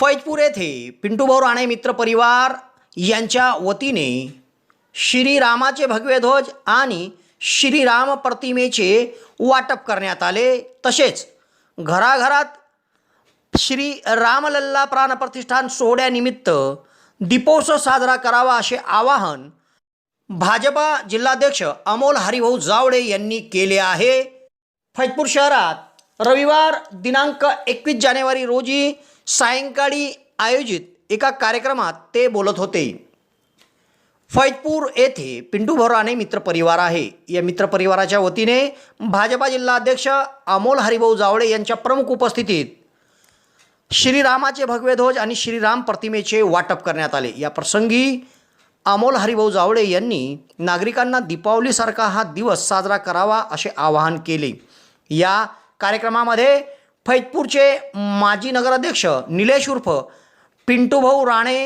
फैजपूर येथे पिंटूभाऊ राणे मित्र परिवार यांच्या वतीने श्रीरामाचे भगवे ध्वज आणि श्रीराम प्रतिमेचे वाटप करण्यात आले. तसेच घराघरात श्री रामलल्ला प्राणप्रतिष्ठान सोहळ्यानिमित्त दीपोत्सव साजरा करावा असे आवाहन भाजपा जिल्हाध्यक्ष अमोल हरिभाऊ जावडे यांनी केले आहे. फैजपूर शहरात रविवार दिनांक एकवीस जानेवारी रोजी सायंकाळी आयोजित एका कार्यक्रमात ते बोलत होते. फैजपूर येथे पिंटू भोराने मित्रपरिवार आहे. या मित्रपरिवाराच्या वतीने भाजपा जिल्हाध्यक्ष अमोल हरिभाऊ जावळे यांच्या प्रमुख उपस्थितीत श्रीरामाचे भगवे ध्वज आणि श्रीराम प्रतिमेचे वाटप करण्यात आले. या प्रसंगी अमोल हरिभाऊ जावळे यांनी नागरिकांना दीपावलीसारखा हा दिवस साजरा करावा असे आवाहन केले. या कार्यक्रमामध्ये फैजपूरचे माजी नगराध्यक्ष निलेश उर्फ पिंटूभाऊ राणे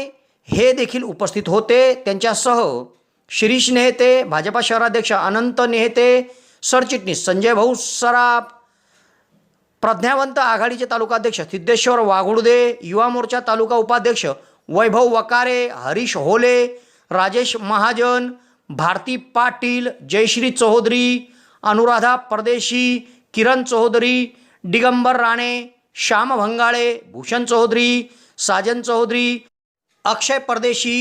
हे देखील उपस्थित होते. त्यांच्यासह शिरीष नेहते भाजपा शहराध्यक्ष अनंत नेहते सरचिटणीस संजय भाऊ सराफ प्रज्ञावंत आघाडीचे तालुकाध्यक्ष सिद्धेश्वर वाघुडदे युवा मोर्चा तालुका उपाध्यक्ष वैभव वकारे हरीश होले राजेश महाजन भारती पाटील जयश्री चौधरी अनुराधा परदेशी किरण चौधरी दिगंबर राणे श्याम भंगाळे भूषण चौधरी साजन चौधरी अक्षय परदेशी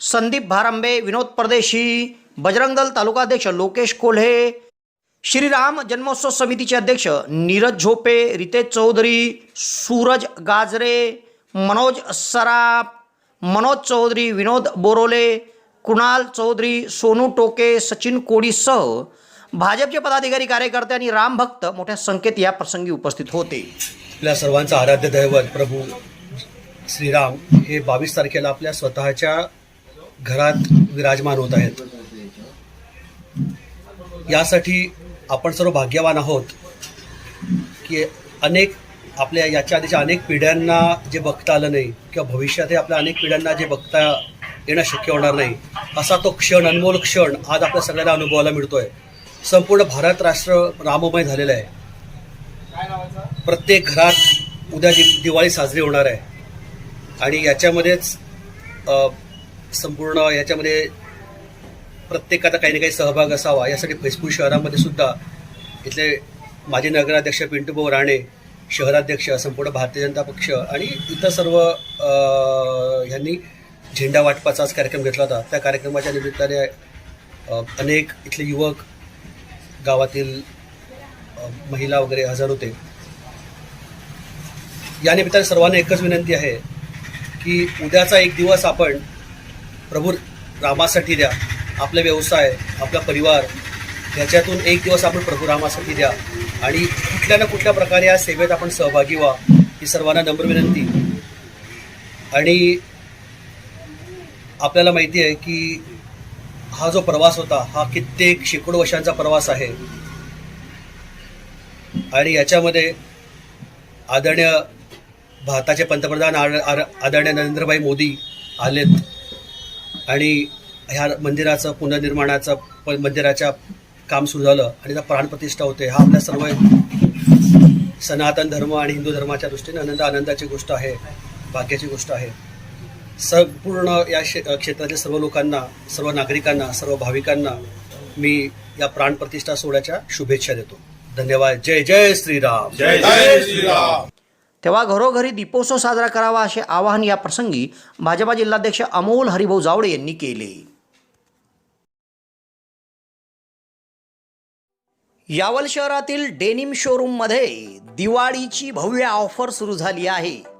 संदीप भारंबे विनोद परदेशी बजरंग दल तालुकाध्यक्ष लोकेश कोल्हे श्रीराम जन्मोत्सव समितीचे अध्यक्ष नीरज झोपे रितेश चौधरी सूरज गाजरे मनोज सराफ मनोज चौधरी विनोद बोरोले कुणाल चौधरी सोनू टोके सचिन कोडीसह भाजपचे पदाधिकारी कार्यकर्ते आणि रामभक्त मोठ्या संख्येत या प्रसंगी उपस्थित होते. आपल्या सर्वांचं आराध्य दैवत प्रभू श्रीराम हे बावीस तारखेला आपल्या स्वतःच्या घरात विराजमान होत आहेत. यासाठी आपण सर्व भाग्यवान आहोत की अनेक आपल्या याच्या आधीच्या अनेक पिढ्यांना जे बघता आलं नाही किंवा भविष्यातही आपल्या अनेक पिढ्यांना जे बघता येणं शक्य होणार नाही असा तो क्षण अनमोल क्षण आज आपल्या सगळ्यांना अनुभवायला मिळतोय. संपूर्ण भारत राष्ट्र राममय झालेलं आहे. प्रत्येक घरात उद्या दि दिवाळी साजरी होणार आहे. आणि याच्यामध्येच संपूर्ण याच्यामध्ये प्रत्येकाचा काही ना काही सहभाग असावा. यासाठी फैजपूर शहरामध्ये सुद्धा इथले माजी नगराध्यक्ष पिंटूभाऊ राणे शहराध्यक्ष संपूर्ण भारतीय जनता पक्ष आणि इतर सर्व ह्यांनी झेंडा वाटपाचा आज कार्यक्रम घेतला होता. त्या कार्यक्रमाच्या निमित्ताने अनेक इथले युवक गावातील महिला वगैरे हजर होते. या निमित्ताने सर्वांना एकच विनंती आहे की उद्याचा एक दिवस आपण प्रभू रामासाठी द्या. आपला व्यवसाय आपला परिवार ह्याच्यातून एक दिवस आपण प्रभू रामासाठी द्या. आणि कुठल्या ना कुठल्या प्रकारे या सेवेत आपण सहभागी व्हा ही सर्वांना नम्र विनंती. आणि आपल्याला माहिती आहे की हा जो प्रवास होता हा कित्येक शेकडो वर्षांचा प्रवास आहे. आणि याच्यामध्ये आदरणीय भारताचे पंतप्रधान आर- आर- आदरणीय नरेंद्रभाई मोदी आलेत. आणि ह्या मंदिराचं पुनर्निर्माणाचं प- मंदिराच्या काम सुरू झालं आणि त्या प्राणप्रतिष्ठा होते. हा आपल्या सर्व सनातन धर्म आणि हिंदू धर्माच्या दृष्टीने आनंद आनंदाची गोष्ट आहे भाग्याची गोष्ट आहे. संपूर्ण या क्षे क्षेत्रातील सर्व लोकांना सर्व नागरिकांना सर्व भाविकांना मी या प्राणप्रतिष्ठा सोहळ्याच्या शुभेच्छा देतो. धन्यवाद. जय जय श्रीराम. जय जय श्रीराम. तेव्हा घरोघरी दीपोत्सव साजरा करावा असे आवाहन या प्रसंगी भाजपा जिल्हाध्यक्ष अमोल हरिभाऊ जावडे यांनी केले. यावल शहरातील डेनिम शोरूममध्ये दिवाळीची भव्य ऑफर सुरू झाली आहे.